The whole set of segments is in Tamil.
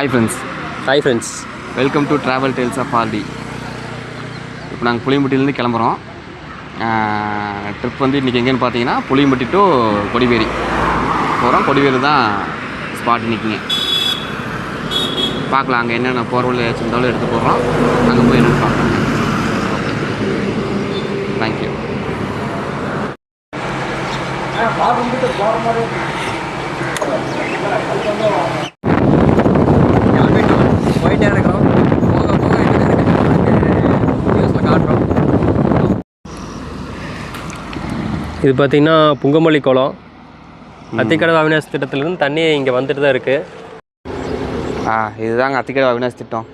Hi friends hi friends welcome to travel tales of RT இப்போ நாங்கள் புளியம்பட்டியிலேருந்து கிளம்புறோம். ட்ரிப் வந்து இன்றைக்கி எங்கேன்னு பார்த்தீங்கன்னா புளியம்பட்டி டு கொடிவேரி. போகிறோம் கொடிவேரி தான் ஸ்பாட் இன்றைக்கிங்க பார்க்கலாம் அங்கே என்னென்ன போர்வல் ஏதாச்சும் இருந்தாலும் எடுத்து போடுறோம். அங்கே போய் என்னென்னு பார்க்கலாம் தேங்க்யூ கிளம்பிட்டோம் போயிட்டே இருக்கிறோம் போக போக என்ன நியூஸில் காட்டுறோம் இது பார்த்தீங்கன்னா புங்கமல்லி குளம். அத்திக்கடவு அவினாசி திட்டத்திலேருந்து தண்ணி இங்கே வந்துட்டு தான் இருக்குது ஆ இதுதாங்க அத்திக்கடை அவினாஷ் திட்டம்.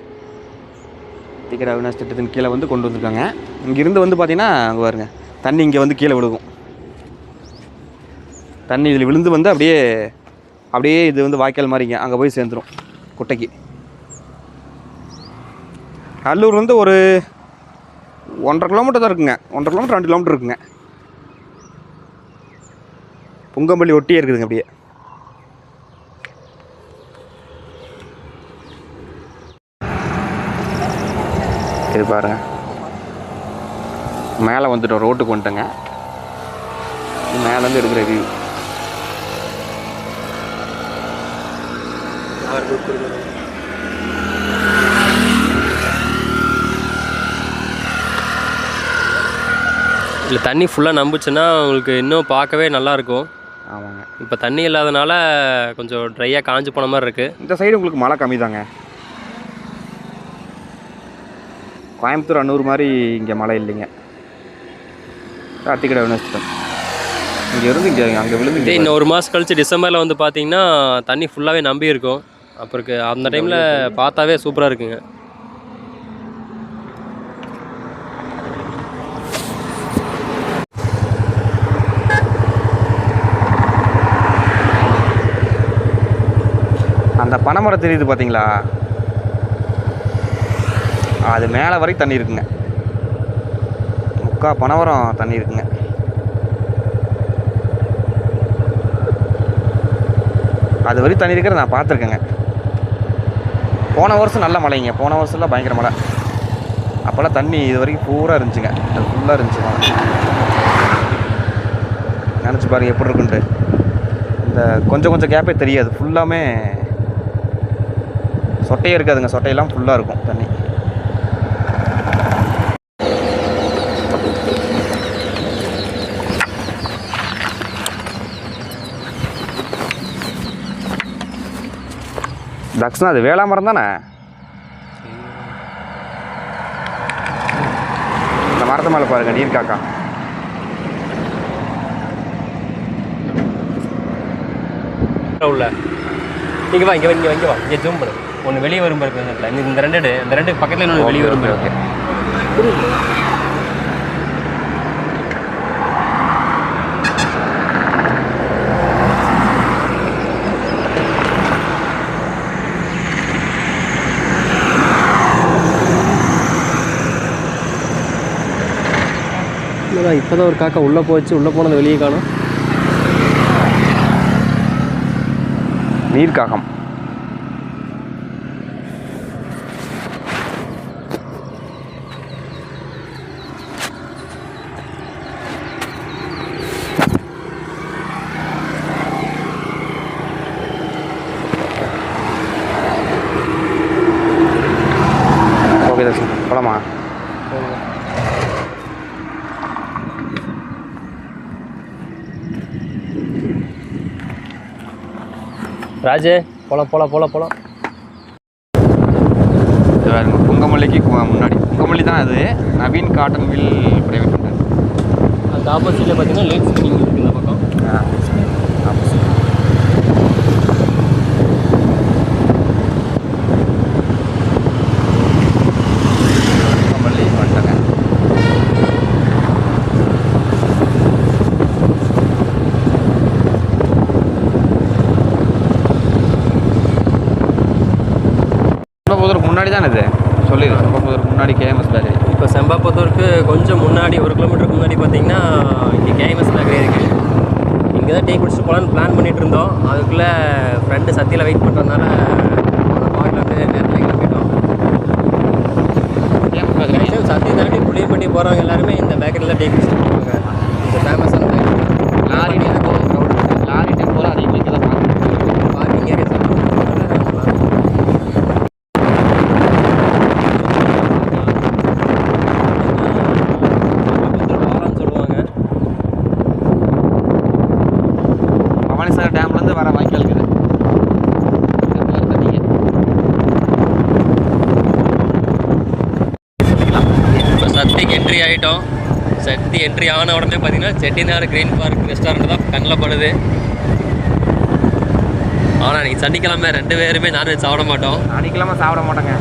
அத்திக்கடை அவினாஷ் திட்டத்தின் கீழே வந்து கொண்டு வந்திருக்காங்க. இங்கேருந்து வந்து பார்த்தீங்கன்னா அங்கே பாருங்க தண்ணி இங்கே வந்து கீழே விழுகும். தண்ணி இதில் விழுந்து வந்து அப்படியே அப்படியே இது வந்து வாய்க்கால் மாதிரிங்க அங்கே போய் சேர்ந்துரும் குட்டைக்கு. நல்லூர் வந்து ஒரு ஒன்றரை கிலோமீட்டர் தான் இருக்குங்க. ஒன்றரை கிலோமீட்டர் ரெண்டு கிலோமீட்டர் இருக்குங்க. புங்கம்பள்ளி ஒட்டியே இருக்குதுங்க அப்படியே. இது பாருங்க. மேலே வந்துட்டோம் ரோட்டுக்கு வந்துட்டோங்க. மேலேருந்து எடுக்கிற வியூ இல்லை தண்ணி ஃபுல்லாக நம்புச்சுன்னா உங்களுக்கு இன்னும் பார்க்கவே நல்லாயிருக்கும். ஆமாங்க. இப்போ தண்ணி இல்லாதனால கொஞ்சம் ட்ரையாக காஞ்சு போன மாதிரி இருக்குது இந்த சைடு உங்களுக்கு மழை கம்மி தாங்க கோயம்புத்தூர் அன்னூர் மாதிரி இங்கே மழை இல்லைங்க. அத்திக்கடை வினஸ்தம் இங்கே இருந்து இங்கே அங்கே விழுந்து இதே இன்னும் ஒரு மாதம் கழிச்சு டிசம்பரில் வந்து பார்த்தீங்கன்னா தண்ணி ஃபுல்லாகவே நம்பி இருக்கும். அப்புறம் அந்த டைமில் பார்த்தாவே சூப்பராக இருக்குங்க. அந்த பனைமரம் தெரியுது பார்த்தீங்களா அது மேலே வரைக்கும் தண்ணி இருக்குங்க. முக்கா பனைமரம் தண்ணி இருக்குங்க. அது வரைக்கும் தண்ணி இருக்கிறத நான் பார்த்துருக்கேங்க. போன வருஷம் நல்ல மழைங்க. போன வருஷம்லாம் பயங்கர மழை. அப்போல்லாம் தண்ணி இது வரைக்கும் பூரா இருந்துச்சுங்க. அது ஃபுல்லாக இருந்துச்சு மழை. நினச்சி பாருங்க எப்படி இருக்குன்ட்டு. இந்த கொஞ்சம் கொஞ்சம் கேப்பே தெரியாது. ஃபுல்லாமே சொட்டையே இருக்காதுங்க சொட்டையெல்லாம் ஃபுல்லாக இருக்கும் தண்ணி. தக்ஷனா அது வேளாமரம் தானே? இந்த மரத்து மேலே பாருங்க நீர் காக்கா. உள்ள. இங்கே வா இங்கே இங்கே இங்கே வா இங்கே ஜூம் பண்ணு. ஒன்று வெளியே வரும் பாரு இந்த ரெண்டு. இந்த ரெண்டு பக்கத்தில் இன்னொன்று வெளியே வரும். ஓகே இல்லைடா இப்போ தான் ஒரு காக்கா உள்ளே போச்சு உள்ளே போனது வெளியே காணும் நீர்க்காகம் ஓகே தர்ஷன் போலாமா ராஜே போலாம் போலாம் போலாம் போலாம். பாருங்க புங்கமல்லிக்கு முன்னாடி. புங்கமல்லி தான் அது. Naveen cotton mill private company அந்த ஆப்போசிட்டில் பார்த்தீங்கன்னா லேட் ஸ்பின்னிங் இருக்குது இந்த பக்கம் புங்கமல்லி வந்துட்டாங்க செம்பப்பூதருக்கு முன்னாடி தானே இது? சொல்லிடு செம்பப்பூதருக்கு முன்னாடி கேஎம்எஸ் பேக்கரி இப்போ செம்பாபுத்தூருக்கு கொஞ்சம் முன்னாடி ஒரு கிலோமீட்டருக்கு முன்னாடி பார்த்தீங்கன்னா இங்கே கேஎம்எஸ் பேக்கரி இருக்குது இங்கே தான் டீ குடிச்சிட்டு போகலான்னு பிளான் பண்ணிட்டு இருந்தோம். அதுக்குள்ளே ஃப்ரெண்டு சத்தியில் வெயிட் பண்ணுறதுனால சத்தி தாண்டி புளியம்பட்டி போகிறவங்க எல்லாருமே இந்த பேக்கரியில் டீ குடிச்சிட்டு போவாங்க இந்த ஃபேமஸான பேக்கரி லாரி லாரி டெம்போலாம் அதிகமாக இங்கே தான் பார்க்கணும் பார்க்கிங் ஏரியா சொல்லுவாங்க பவானிசாகர் டேம்லேருந்து வர வாய்க்கால் இருக்குது இதுல தண்ணிங்க. இப்போ சக்திக்கு என்ட்ரி ஆகிட்டோம் சக்தி என்ட்ரி ஆன உடனே பார்த்தீங்கன்னா செட்டிநாடு கிரீன் பார்க் ரெஸ்டாரண்ட் தான் கண்ணில் படுது. ஆனால் நீங்கள் சனிக்கிழமை ரெண்டு பேருமே நான்வெஜ் சாப்பிட மாட்டோம். சனிக்கிழமை சாப்பிட மாட்டேங்க.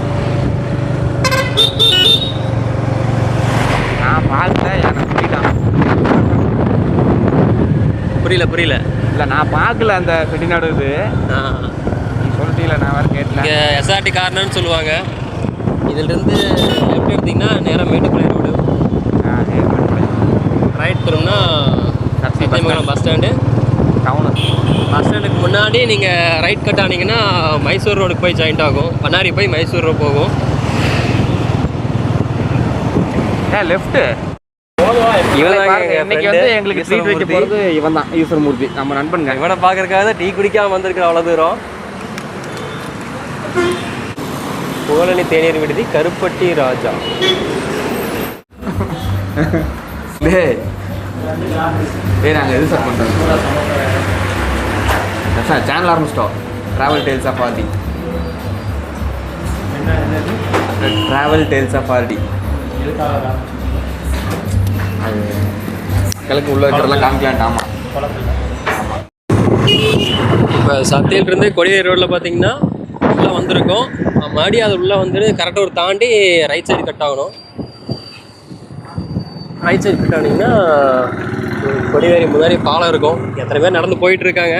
நான் பார்க்கல எனக்கு சொல்லிட்டான் புரியல புரியல. இல்லை நான் பார்க்கல அந்த செட்டிநாடு இது. நீ சொல்லிட்டீங்களா நான் வேறு இங்கே எஸ்ஆர்டி கார்னர்னு சொல்லுவாங்க. இதிலிருந்து லெஃப்ட் எடுத்தீங்கன்னா ரோடு ரைட் திரும்பினா Sathyamangalam bus stand town bus ஸ்டாண்டுக்கு முன்னாடி நீங்கள் ரைட் கட் ஆனீங்கன்னா மைசூர் ரோடுக்கு போய் ஜாயிண்ட் ஆகும். பண்ணாரி போய் மைசூர் ரோடு போகும். ஏ லெஃப்ட்டு இன்னைக்கு வந்து எங்களுக்கு ட்ரீட் வைக்க. போகிறது இவன் தான் ஈஸ்வரமூர்த்தி. நம்ம நண்பனுங்க இவனை பார்க்கறதுக்காக தான் டீ குடிக்காம வந்திருக்கிற அவ்வளோ தூரம். புகழனி தேநீர் விடுதி கருப்பட்டி ராஜா. டேய் நாங்கள் எது சார் பண்ணுறோம் சார் சேனல் ஆரம்பிச்சிட்டோம். Travel tales of RT travel tales of RT அது கிழக்கு உள்ள இருக்கிறதெல்லாம் காமிக்கலான்ட்டு ஆமாம் இப்போ சத்தியிலிருந்து கொடிவேரி ரோட்டில் பார்த்தீங்கன்னா உள்ளே வந்திருக்கோம். மறுபடியும் அது உள்ளே வந்துட்டு கரெக்டாக ஒரு தாண்டி ரைட் சைடு கட் ஆகணும். ரைட் சைடு கட் கொடிவேரி முன்னாடி பாலம் இருக்கும். எத்தனை பேர் நடந்து போயிட்டு இருக்காங்க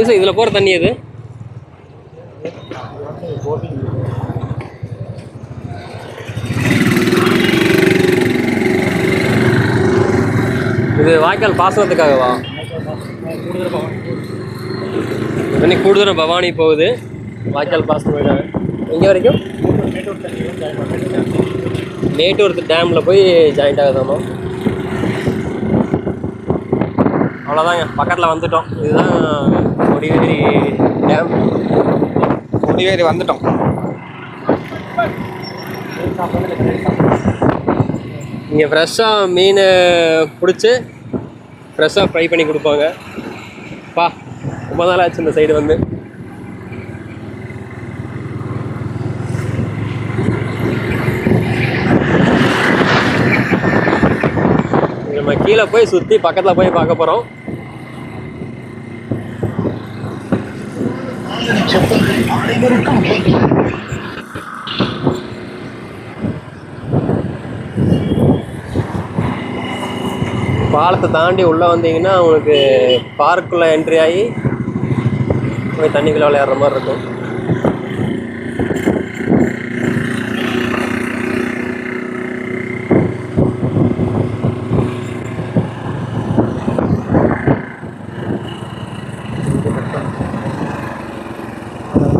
ஈசா இதில் போகிற தண்ணி அது இது வாய்க்கால் பாசனத்துக்காகவா? தண்ணி கூடுதல் பவானி போகுது. வாய்க்கால் பாசனம் போயிட்டாங்க எங்கே வரைக்கும்? மேட்டூர் டேமில் போய் ஜாயிண்ட் ஆகுதாமா? அவ்வளோதாங்க பக்கத்தில் வந்துட்டோம். இதுதான் கொடிவேரி டேம் கொடிவேரி வந்துட்டோம். இங்கே ஃப்ரெஷ்ஷாக மீன் பிடிச்சி ஃப்ரெஷ்ஷாக ஃப்ரை பண்ணி கொடுப்பாங்க. பா ரொம்ப நாள் ஆச்சு இந்த சைடு வந்து. நம்ம போய் சுற்றி பக்கத்தில் போய் பார்க்க போகிறோம் பாலத்தை தாண்டி உள்ளே வந்தீங்கன்னா உங்களுக்கு பார்க்குள்ளே என்ட்ரி ஆகி போய் தண்ணிக்குள்ளே விளையாடுற மாதிரி இருக்கும்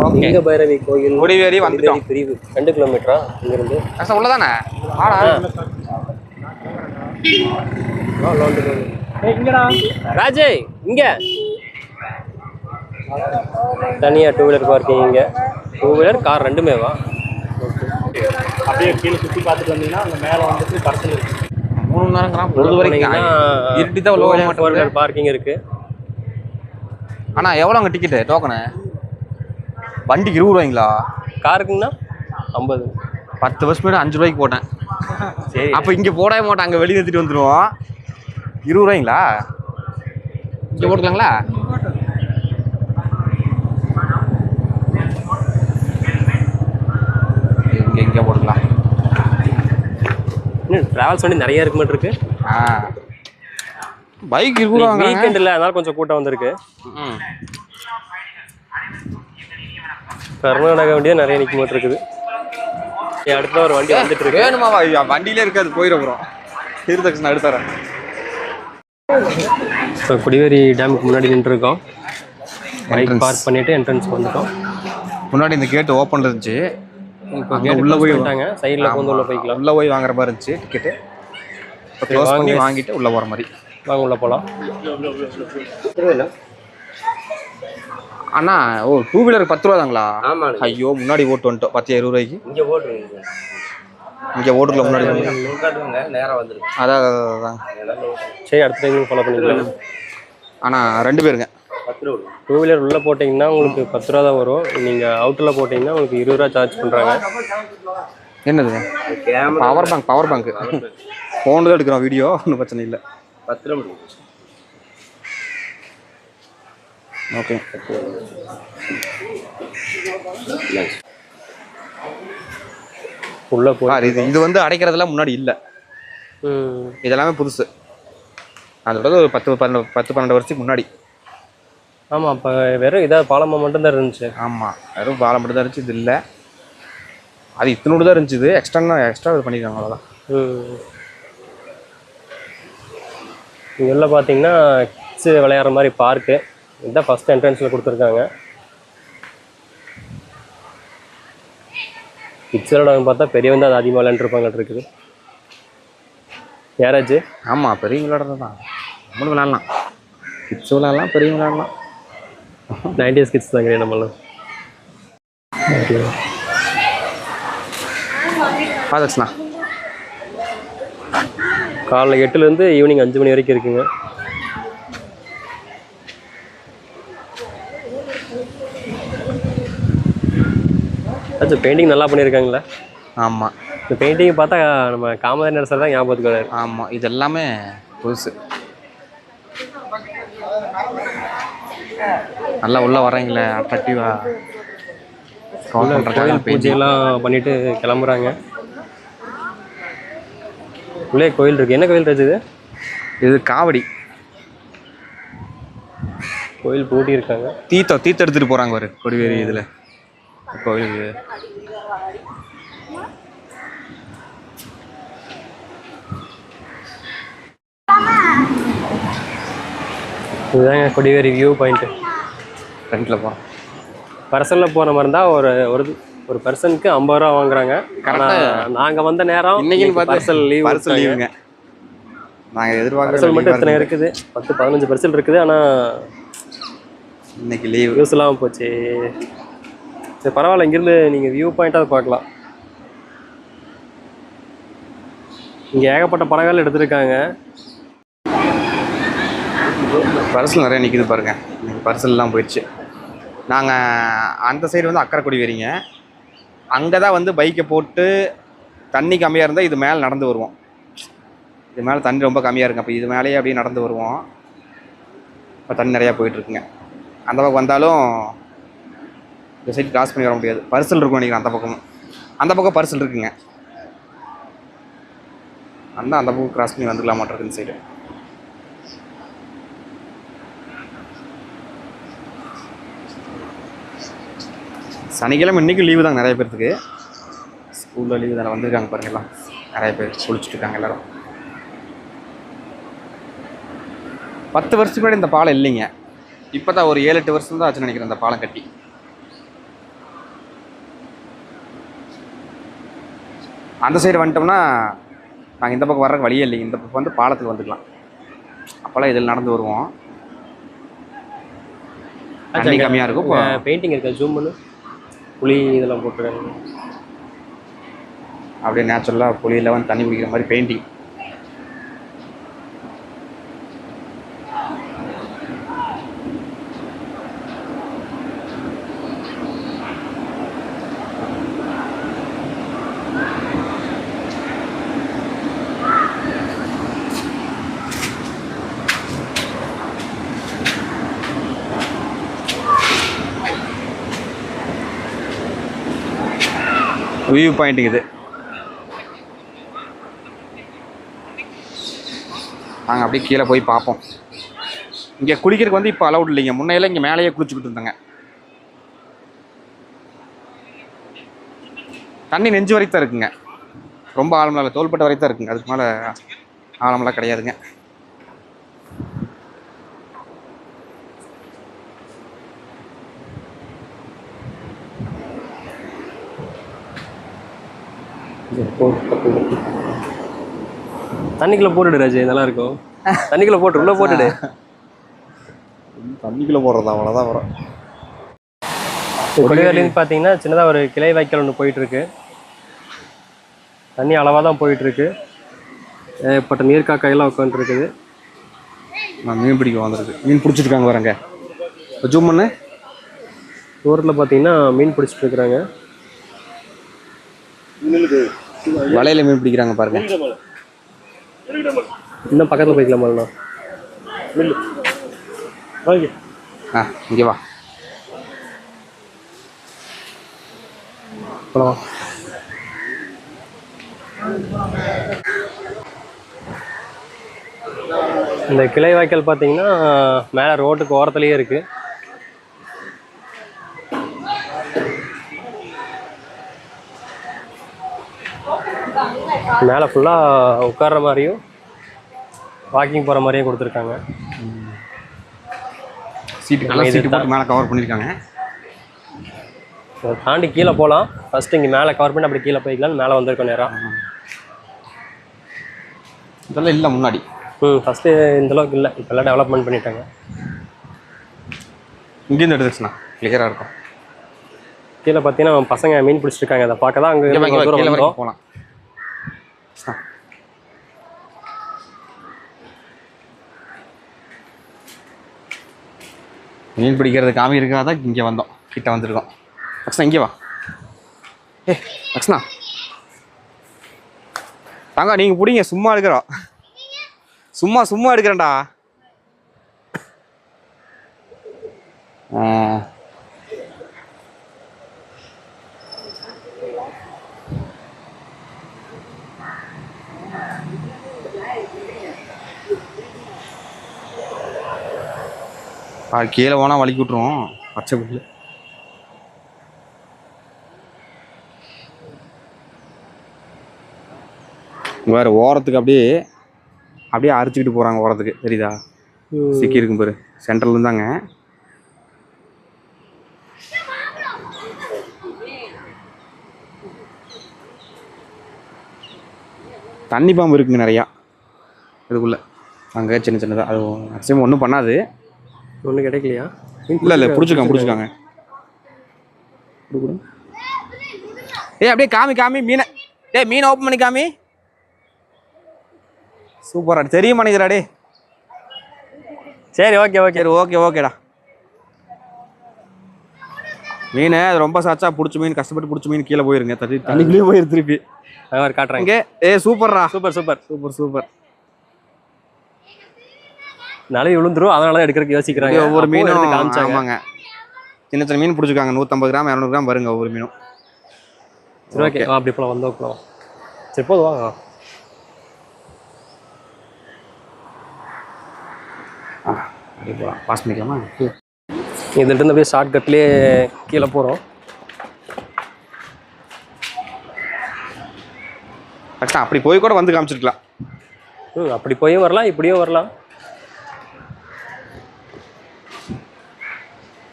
ஓகே லிங்க பைரவி கோயில் கொடிவேரி வந்துட்டோம். பிரிவு. ரெண்டு கிலோமீட்டரா? இங்கிருந்து? கஷ்டம் உள்ளதானே? ஆடா. ராஜே இங்க. தனியா டூ வீலர் பார்க்கிங் இங்க. டூ வீலர் கார் ரெண்டுமே வா. அப்படியே கீழே சுற்றி பார்த்துட்டு வந்தீங்கன்னா அங்கே மேலே வந்துட்டு படத்தில் இருக்கு. மூணு மணி நேரம் பொழுது வரைக்கும் இருட்டி தான் பார்க்கிங் இருக்கு. அண்ணா எவ்வளோங்க டிக்கெட்டு டோக்கனு? வண்டிக்கு இருபது ரூபாய்ங்களா? காருக்குங்கண்ணா ஐம்பது. பத்து வருஷம் முன்னாடி அஞ்சு ரூபாய்க்கு போட்டேன். சரி. அப்போ இங்கே போடவே மாட்டோம் அங்கே வெளியே நிறுத்திட்டு வந்துடுவோம் இருபது ரூபாய்ங்களா? இங்கே போட்டுக்கலாங்களா? இங்கே இங்கே போட்டுக்கலாம். இன்னும் ட்ராவல்ஸ் வண்டி நிறைய இருக்கு மட்டும் இருக்கு. ஆ. பைக் இருபது ரூபா வீக்கெண்ட் இல்லை அதனால கொஞ்சம் கூட்டம் வந்திருக்கு. ம். கர்நாடகா வண்டியும் நிறைய நிற்க மட்டும் இருக்குது. அடுத்த ஒரு வண்டி வந்துட்டு இருக்கு. வேணுமாவா வண்டியிலே இருக்காது போயிட அப்புறம் தீர்த்தக்ஷன் எடுத்துறேன் ஸோ குடிவேரி டேமுக்கு முன்னாடி நின்றுருக்கோம். பைக். பார்க் பண்ணிட்டு என்ட்ரன்ஸ் வந்துட்டோம். முன்னாடி இந்த கேட் ஓப்பன்ல இருந்துச்சு. இப்போ கேட் உள்ள போய் போயிட்டாங்க சைடில் வந்து உள்ள போய்க்கலாம். உள்ள போய் வாங்குற மாதிரி இருந்துச்சு டிக்கெட்டு இப்போ பண்ணி வாங்கிட்டு உள்ள போற மாதிரி. வாங்க உள்ள போகலாம் அண்ணா ஓ டூ வீலருக்கு பத்து ரூபா தாங்களா ஆமாம் ஐயோ முன்னாடி ஓட்டு வந்துட்டோம். பத்து இருபது ரூபாய்க்கு. இங்கே போட்டுருங்க இங்கே ஓட்டுல முன்னாடி நேராக வந்துருக்கு அதான் அதான், அதான் சரி அடுத்த டைம் ஃபாலோ பண்ணிக்கலாம். ஆனால் ரெண்டு பேருங்க. டூ வீலர் உள்ளே போட்டிங்கன்னா உங்களுக்கு பத்து ரூபா தான் வரும். நீங்கள் அவுட்டில் போட்டிங்கன்னா உங்களுக்கு இருபது ரூபா சார்ஜ் பண்ணுறாங்க என்னது? Power bank power bank phone தான் எடுக்கிறோம் வீடியோ ஒன்றும் பிரச்சனை இல்லை. பத்து ரூபா ஓகே உள்ளே போய் இது இது வந்து அடைக்கிறதெல்லாம் முன்னாடி இல்லை. ம். இதெல்லாமே புதுசு. அதோட ஒரு பத்து பன்னெண்டு பத்து பன்னெண்டு வருஷத்துக்கு முன்னாடி. ஆமாம் அப்போ வெறும் இதாக பாலமாக மட்டும்தான் இருந்துச்சு. ஆமாம் வெறும் பாலம் மட்டும் தான் இருந்துச்சு இது இல்லை. அது இத்தனோடு தான் இருந்துச்சு இது எக்ஸ்ட்ரா எக்ஸ்ட்ரா இது பண்ணியிருக்காங்க அவ்வளோதான் இங்கே உள்ள பார்த்தீங்கன்னா கிட்ஸு விளையாடுற மாதிரி பார்க்கு இதுதான் ஃபஸ்ட் என்ட்ரன்ஸில் கொடுத்துருக்காங்க. கிட்ஸ் விளையாடுறவங்க பார்த்தா பெரியவங்க தான் அது அதிகமாக விளையாண்டுருப்பாங்க இருக்குது. யாராச்சு? ஆமாம் பெரியவங்க விளையாடுறது தான் நம்மளும் விளையாடலாம். கிட்ஸ் விளையாடலாம் பெரியவங்க விளையாடலாம். நைன்டிஸ் கிட்ஸ் தாங்க நம்மளும் பார்த்துச்சுண்ணா காலைல எட்டுலேருந்து ஈவினிங் அஞ்சு மணி வரைக்கும் இருக்குங்க. ஆச்சு பெயிண்டிங் நல்லா பண்ணியிருக்காங்களே? ஆமாம் இந்த பெயிண்டிங் பார்த்தா நம்ம காமராஜர் நரசர் தான் ஞாபகத்துக்கு வராரு ஆமாம் இது எல்லாமே புதுசு. நல்லா உள்ளே வர்றீங்களே அட்ராக்டிவாக கோயில் பூஜையெல்லாம் பண்ணிட்டு கிளம்புறாங்க. உள்ளே கோயில் இருக்கு. என்ன கோயில் இருக்குது இது காவடி. கோயில் பூட்டி இருக்காங்க தீர்த்தம் தீர்த்தம் எடுத்துகிட்டு போகிறாங்க ஒரு கொடிவேரி இதில். கோயில் இது. இதுதாங்க கொடிவேரி வியூ பாயிண்ட்டு ஃப்ரண்ட்டில் போகிறோம் பர்சனில் போகிற மாதிரி இருந்தால் ஒரு ஒரு ஒரு பர்சனுக்கு ஐம்பது ரூபா வாங்குறாங்க. Correct-ஆ- நாங்கள் வந்த நேரம் பார்த்து பர்சல் லீவ் பரிசல் லீவுங்க நாங்கள் பர்சல் மட்டும் எத்தனை எதிர்பார்க்குற இருக்குது? பத்து பதினஞ்சு பர்சல் இருக்குது. ஆனால் இன்னைக்கு லீவு யூஸ் இல்லாமல் போச்சு. சரி பரவாயில்ல. இங்கேருந்து நீங்கள் வியூ பாயிண்ட்டாக பார்க்கலாம். இங்கே ஏகப்பட்ட படங்கள் எடுத்திருக்காங்க. பரிசல் நிறைய நிற்கிது பாருங்க. இன்றைக்கி பரிசல்லாம் போயிடுச்சு. நாங்கள் அந்த சைடு வந்து அக்கரைக்குடி வரீங்க அங்கே தான் வந்து பைக்கை போட்டு தண்ணி கம்மியாக இருந்தால் இது மேலே நடந்து வருவோம். இது மேலே தண்ணி ரொம்ப கம்மியாக இருக்குங்க அப்போ இது மேலேயே அப்படியே நடந்து வருவோம். இப்போ தண்ணி நிறையா போயிட்டுருக்குங்க அந்த பக்கம் வந்தாலும் இந்த சைட் கிராஸ் பண்ணி வர முடியாது. பர்சல் இருக்கும் நினைக்கிறேன் அந்த பக்கமும். அந்த பக்கம் பர்சல் இருக்குங்க. அந்த அந்த பக்கம் கிராஸ் பண்ணி வந்துக்கலாம் மாட்டிருக்கு இந்த சைடு சனிக்கிழமை இன்னைக்கும் லீவு தாங்க நிறைய பேர்த்துக்கு. ஸ்கூலில் லீவு தானே வந்திருக்காங்க பாருங்கலாம் நிறைய பேர் குளிச்சுட்டு இருக்காங்க எல்லாரும். பத்து வருஷத்துக்கு முன்னாடி இந்த பாலம் இல்லைங்க. இப்போ தான் ஒரு ஏழு எட்டு வருஷம் தான் ஆச்சுன்னு நினைக்கிறேன் இந்த பாலம் கட்டி. அந்த சைடு வந்துட்டோம்னா நாங்கள் இந்த பக்கம் வர்றதுக்கு வழியே இல்லைங்க. இந்த பக்கம் வந்து பாலத்துக்கு வந்துக்கலாம். அப்போல்லாம் இதில் நடந்து வருவோம். தண்ணி கம்மியாக இருக்கும். இப்போ பெயிண்டிங் இருக்கா? ஜூம் பண்ணு. புளி இதெல்லாம் போட்டுருக்காங்க அப்படியே நேச்சுரலாக புளியில் வந்து தண்ணி குடிக்கிற மாதிரி பெயிண்டிங் வியூ பாயிண்ட் இது. நாங்கள் அப்படியே கீழே போய் பார்ப்போம். இங்கே குளிக்கிறதுக்கு வந்து இப்போ அலௌட் இல்லைங்க. முன்னையெல்லாம் இங்கே மேலேயே குளிச்சுக்கிட்டு இருந்தாங்க. தண்ணி நெஞ்சு வரைக்கும் தான் இருக்குங்க. ரொம்ப ஆழமெல்லாம் இல்லை தோள்பட்ட வரைக்கும் தான் இருக்குங்க. அதுக்கு மேலே ஆழமெல்லாம் கிடையாதுங்க. தண்ணிக்குள்ள போட்டுடு ராஜு நல்லா இருக்கும் தண்ணிக்குள்ள போட்டு உள்ள போட்டுடு. தண்ணிக்குள்ளே போடுறதா அவ்வளோதான் வரும். கொடிவேலின்னு பார்த்தீங்கன்னா சின்னதாக ஒரு கிளை வாய்க்கால் ஒன்று போயிட்டு இருக்கு தண்ணி அளவாக தான் போயிட்டு இருக்கு ஏகப்பட்ட நீர்க்காக்காயெல்லாம் உட்காந்துருக்குது. நான் மீன் பிடிக்க வந்திருக்கு. மீன் பிடிச்சிருக்காங்க வரங்க ஜூம் பண்ணு. தூரத்தில் பார்த்தீங்கன்னா மீன் பிடிச்சிட்டு இருக்கிறாங்க. வலையில மீன் பிடிக்கிறாங்க பாருங்க. இன்னும் பக்கத்தில் போய்க்கலாமா ஆ இங்கே வா. போகலாம் இந்த கிளை வாய்க்கால் பார்த்தீங்கன்னா மேலே ரோட்டுக்கு ஓரத்துலேயே இருக்குது மேலே ஃபுல்லாக உட்கார்ற மாதிரியும் வாக்கிங் போகிற மாதிரியும் கொடுத்துருக்காங்க. சீட்டு இது சீட்டு போட்டு மேலே கவர் பண்ணியிருக்காங்க. தாண்டி கீழே போகலாம். ஃபஸ்ட்டு இங்கே மேலே கவர் பண்ணி அப்படி கீழே போய்க்கலாம்னு மேலே வந்திருக்கோம் நேரம் இதெல்லாம் இல்லை முன்னாடி. ம் ஃபஸ்ட்டு இந்த அளவுக்கு இல்லை. இப்போல்லாம் டெவலப்மெண்ட் பண்ணிட்டாங்க. இங்கேருந்து எடுத்துச்சுண்ணா கிளியராக இருக்கும். கீழே பார்த்தீங்கன்னா பசங்க மீன் பிடிச்சிட்டு இருக்காங்க. அதை பார்க்க தான் அங்கே போகலாம். மீன் பிடிக்கிறது காமி இருக்காத? இங்கே வந்தோம். கிட்ட வந்திருக்கோம். லக்ஷ்ணா இங்கே வா. ஏ லக்ஷ்ணா தாங்க நீங்கள் பிடிங்க. சும்மா எடுக்கிறோம் சும்மா சும்மா எடுக்கிறேன்டா ஆ. ஆ, கீழே போனால் வலிக்கி விட்ருவோம் பச்சை புல்லு. வேறு ஓரத்துக்கு அப்படியே அப்படியே அரிச்சுக்கிட்டு போகிறாங்க ஓரத்துக்கு. தெரியுதா. சிக்கி இருக்கும் பாரு. சென்ட்ரல் இருந்தாங்க. தண்ணி பாம்பு இருக்குங்க நிறையா. இதுக்குள்ள. அங்கே சின்ன சின்னதாக அது மேக்ஸிமம் ஒன்றும் பண்ணாது. ஒன்றும் கிடைக்கலையா? இல்லை இல்லை பிடிச்சிருக்காங்க பிடிச்சிருக்காங்க. ஏய் அப்படியே காமி காமி மீனை. டேய் மீனை ஓப்பன் பண்ணி காமி. சூப்பரா தெரியும் மனிதரா டே சரி ஓகே ஓகே சரி ஓகே ஓகேடா மீன் அது ரொம்ப சாச்சா பிடிச்ச மீன் கஷ்டப்பட்டு பிடிச்ச மீன் கீழே போயிருங்க தண்ணி தண்ணிக்குள்ளேயே போயிரு திருப்பி. அது மாதிரி காட்டுறாங்க. ஏ சூப்பர்ரா சூப்பர் சூப்பர் சூப்பர் சூப்பர் நலவி விழுந்துரும். அதனால தான் எடுக்கிறதுக்கு யோசிக்கிறாங்க. ஒவ்வொரு அப்பவும் எடுத்து மீனும் காமிச்சாங்க. ஆமாங்க. சின்ன சின்ன மீன் பிடிச்சிருக்காங்க. நூற்றம்பது கிராம் இரநூறு கிராம் வருங்க ஒவ்வொரு மீனும். சரி ஓகே அப்படி போகலாம் வந்தோம் போகலாம் சரி போதும் வாங்க. ஆ அப்படியே போகலாம் பாஸ் பண்ணிக்கலாமா? இதுல இருந்து அப்படியே ஷார்ட் கட்லேயே கீழே போகிறோம் கஷ்டம் அப்படி போய் கூட வந்து காமிச்சிருக்கலாம். ம் அப்படி போயும் வரலாம் இப்படியும் வரலாம்.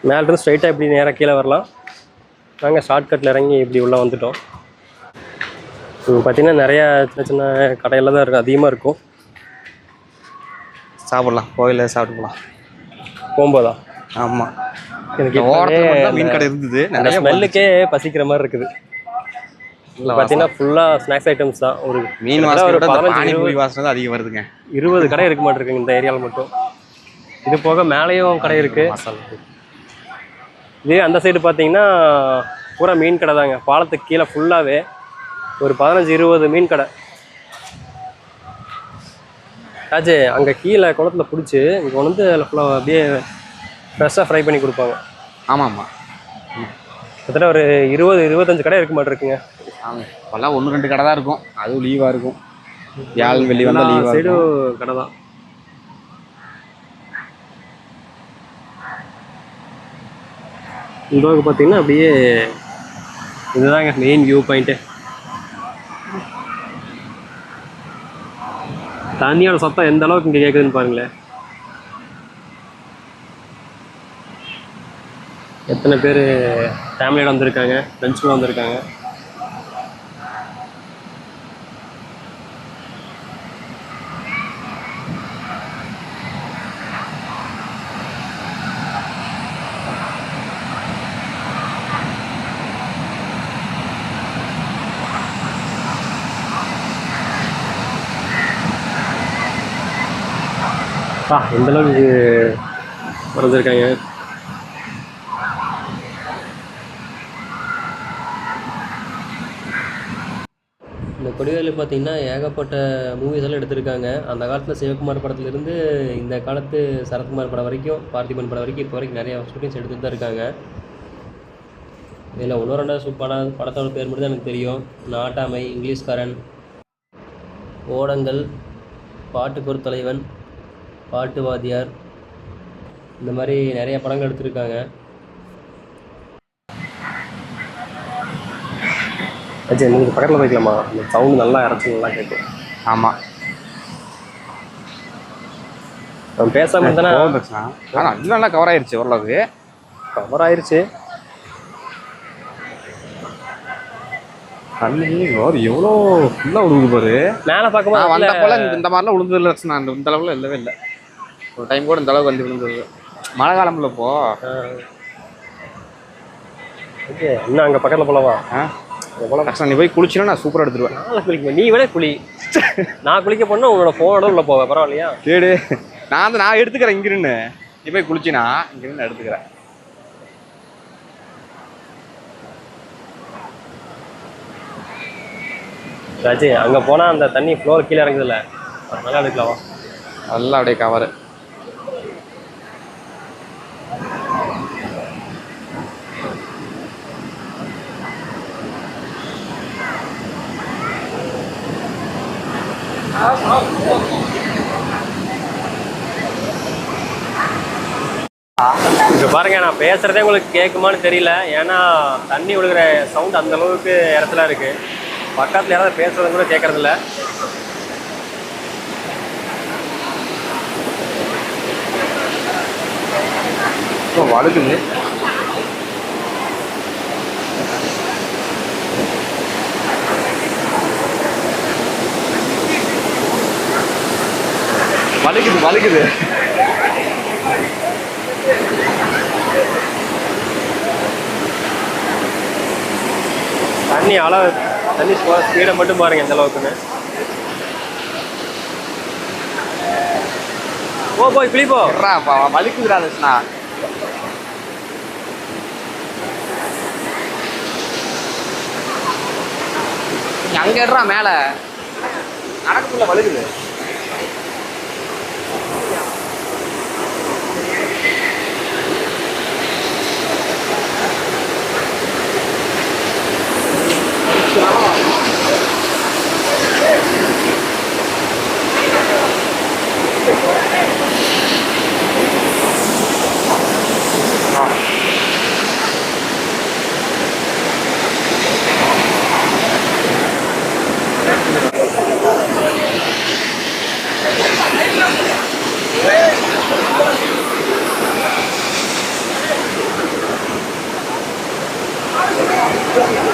மேலிருந்து ஸ்ட்ரைட்டாக இப்படி நேராக கீழே வரலாம். நாங்கள் ஷார்ட்கட்டில் இறங்கி இப்படி உள்ளே வந்துட்டோம். பார்த்தீங்கன்னா நிறையா சின்ன சின்ன கடையில் தான் இருக்கும் அதிகமாக இருக்கும். சாப்பிடலாம். கோயிலில் சாப்பிட்டு போகலாம் போகும்போதா? ஆமாம் எனக்கு மீன் கடை இருந்தது. அந்த ஸ்மெல்லுக்கே பசிக்கிற மாதிரி இருக்குது. பார்த்தீங்கன்னா ஃபுல்லாக ஸ்நாக்ஸ் ஐட்டம்ஸ் தான். ஒரு மீன் ஒரு வாசனை தான் அதிகம் வருதுங்க. இருபது கடை இருக்க மாட்டிருக்குங்க இந்த ஏரியாவில் மட்டும். இது போக மேலேயும் கடை இருக்குது இதே அந்த சைடு பார்த்தீங்கன்னா பூரா மீன் கடை தாங்க. பாலத்துக்கு கீழே ஃபுல்லாகவே ஒரு பதினஞ்சு இருபது மீன் கடை. ராஜு அங்கே கீழே குளத்துல பிடிச்சி இங்கே கொண்டு வந்து அதில் ஃபுல்லாக அப்படியே ஃப்ரெஷ்ஷாக ஃப்ரை பண்ணி கொடுப்பாங்க. ஆமாம் ஆமாம் கிட்டத்தட்ட ஒரு இருபது இருபத்தஞ்சு கடை இருக்க மாட்டிருக்குங்க ஆமாம் இப்போல்லாம் ஒன்று ரெண்டு கடை தான் இருக்கும். அதுவும் லீவாக இருக்கும். வியாழன் வெள்ளி வந்தால் லீவாக சைடும் கடை தான். இந்த பக்கம் பார்த்தீங்கன்னா அப்படியே இதுதாங்க மெயின் வியூ பாயிண்ட்டு தண்ணியோட சத்தம் எந்த அளவுக்கு இங்கே கேட்குதுன்னு பாருங்களேன். எத்தனை பேர் ஃபேமிலியோட வந்திருக்காங்க ஃப்ரெண்ட்ஸோட வந்திருக்காங்க. எந்தளவுக்கு இந்த வரைஞ்சிருக்காங்க இந்த கொடிவேலி பார்த்தீங்கன்னா ஏகப்பட்ட மூவிஸ் எல்லாம் எடுத்திருக்காங்க. அந்த காலத்தில் சிவகுமார் படத்துலேருந்து இந்த காலத்து சரத்குமார் படம் வரைக்கும் பார்த்திபன் படம் வரைக்கும் இப்போ வரைக்கும் நிறைய ஷூட்டிங்ஸ் எடுத்துட்டு தான் இருக்காங்க. இதில் ஒன்று ரெண்டாவது படம் படத்தோட பேர் மட்டும் தான் எனக்கு தெரியும். நாட்டாமை இங்கிலீஷ்காரன் ஓடங்கள் பாட்டு ஒரு தலைவன் பாட்டு வாத்தியார் இந்த மாதிரி நிறைய படங்கள் எடுத்திருக்காங்க. அஜய் நீங்கள் பக்கத்தில் போய்க்கலாமா அந்த சவுண்டு நல்லா இறச்சி நல்லா கேட்கும் ஆமாம் அவன் பேசாமல் இருந்தானே? ஆனால் அது நல்லா கவர் ஆயிருச்சு ஓரளவுக்கு. கவர் ஆயிருச்சு. தண்ணி ஒரு எவ்வளோ ஃபுல்லாக விழுகுது பாரு. மேலே பார்க்கும்போது வந்தப்போல இந்த இந்த மாதிரிலாம் விழுந்தது இல்லை நான் இந்த இந்த அளவுல இல்லவே இல்லை. ஒரு டைம் கூட இந்த அளவுக்கு வந்து விழுந்தது. மழை காலம்ல இப்போ. ஓகே இன்னும் அங்கே பக்கத்தில் போலவா ஆ? கஷ்டம் நீ போய் குளிச்சினா நான் சூப்பராக எடுத்துருவேன். நாளை குளிக்க நீ விட குளி. நான் குளிக்க போனால் உங்களோட ஃபோனோட உள்ள போவேன் பரவாயில்லையா? கேடு. நான் வந்து நான் எடுத்துக்கிறேன் இங்கிருந்து நீ போய் குளிச்சினா இங்கிருந்து நான் எடுத்துக்கிறேன். ராஜி அங்கே போனால் அந்த தண்ணி ஃப்ளோர் கீழே இறங்குதுல்ல. அதனால எடுக்கலாமா? நல்லா அப்படியே கவர் இப்போ பாருங்க நான் பேசுறதே உங்களுக்கு கேட்குமான்னு தெரியல. ஏன்னா தண்ணி விழுகிற சவுண்ட் அந்த அளவுக்கு இடத்துல இருக்கு. பக்கத்துல யாராவது பேசுறது கூட கேட்கறதில்ல இப்போ வழுக்குது. வலிக்குது வலிக்குது. தண்ணி அளவு தண்ணி ஸ்பீடை மட்டும் பாருங்க எந்த அளவுக்குன்னு. ஓ போய் வ- வலிக்குதுடா நீ அங்க மேல? நடக்குள்ள வழுகுது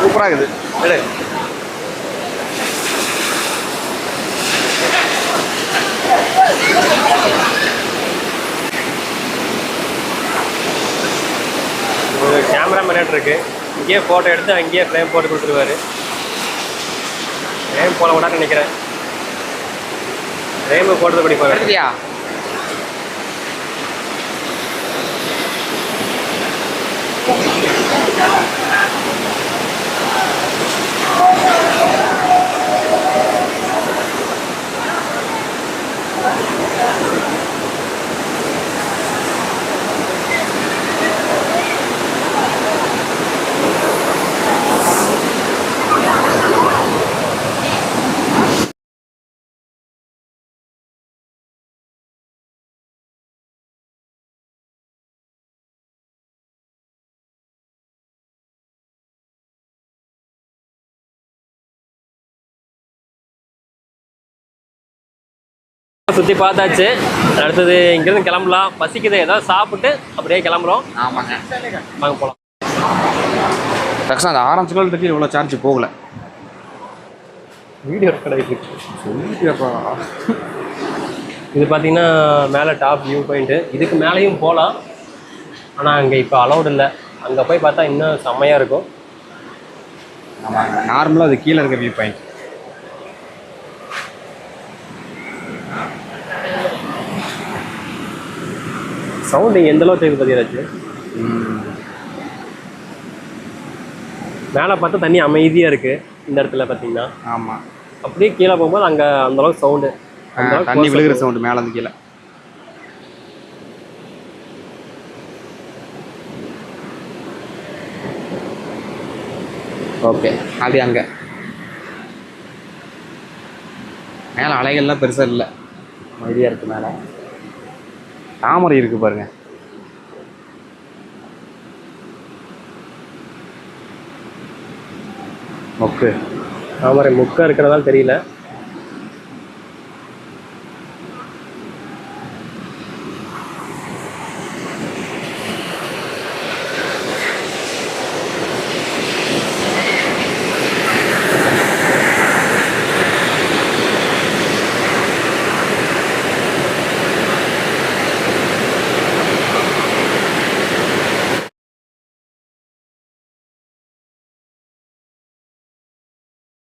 சூப்பரா இருக்குது ஒரு கேமரா இருக்கு. இங்கேயே ஃபோட்டோ எடுத்து அங்கேயே ஃப்ரேம் போட்டு கொடுத்துருவாரு. ஃப்ரேம் போட விடான்னு நினைக்கிறேன். ஃப்ரேம் போட்டது படிப்பாரு சுற்றி பார்த்தாச்சு. அடுத்தது இங்கேருந்து கிளம்பலாம். பசிக்குது. ஏதாவது சாப்பிட்டு அப்படியே கிளம்புறோம். ஆமாங்க. வாங்க போகலாம் தக்ஷன் அந்த ஆரஞ்சு கலருக்கு இவ்வளோ சார்ஜ் போகல. வீடியோ ஆகிட்டு சொல்லிட்டியாப்பா. இது பார்த்தீங்கன்னா மேலே டாப் வியூ பாயிண்ட்டு இதுக்கு மேலேயும் போகலாம் ஆனால் அங்கே இப்போ அலௌட் இல்லை. அங்கே போய் பார்த்தா இன்னும் செம்மையாக இருக்கும். நார்மலாக அது கீழே இருக்க வியூ பாயிண்ட் சவுண்ட் இங்கே எந்த அளவுக்கு தெரியுது பார்த்தீங்கன்னாச்சு மேலே பார்த்தா தண்ணி அமைதியாக இருக்குது இந்த இடத்துல பார்த்தீங்கன்னா. ஆமாம் அப்படியே கீழே போகும்போது அங்கே அந்த அளவுக்கு சவுண்டு. தண்ணி விழுகிற சவுண்டு மேலே இருந்து கீழே. ஓகே. அது அங்கே. மேலே அலைகள்லாம் பெருசாக இல்லை. அமைதியாக இருக்கு மேலே. தாமரை இருக்கு பாருங்க. மொக்கு. தாமரை முக்கா இருக்கிறதால தெரியல.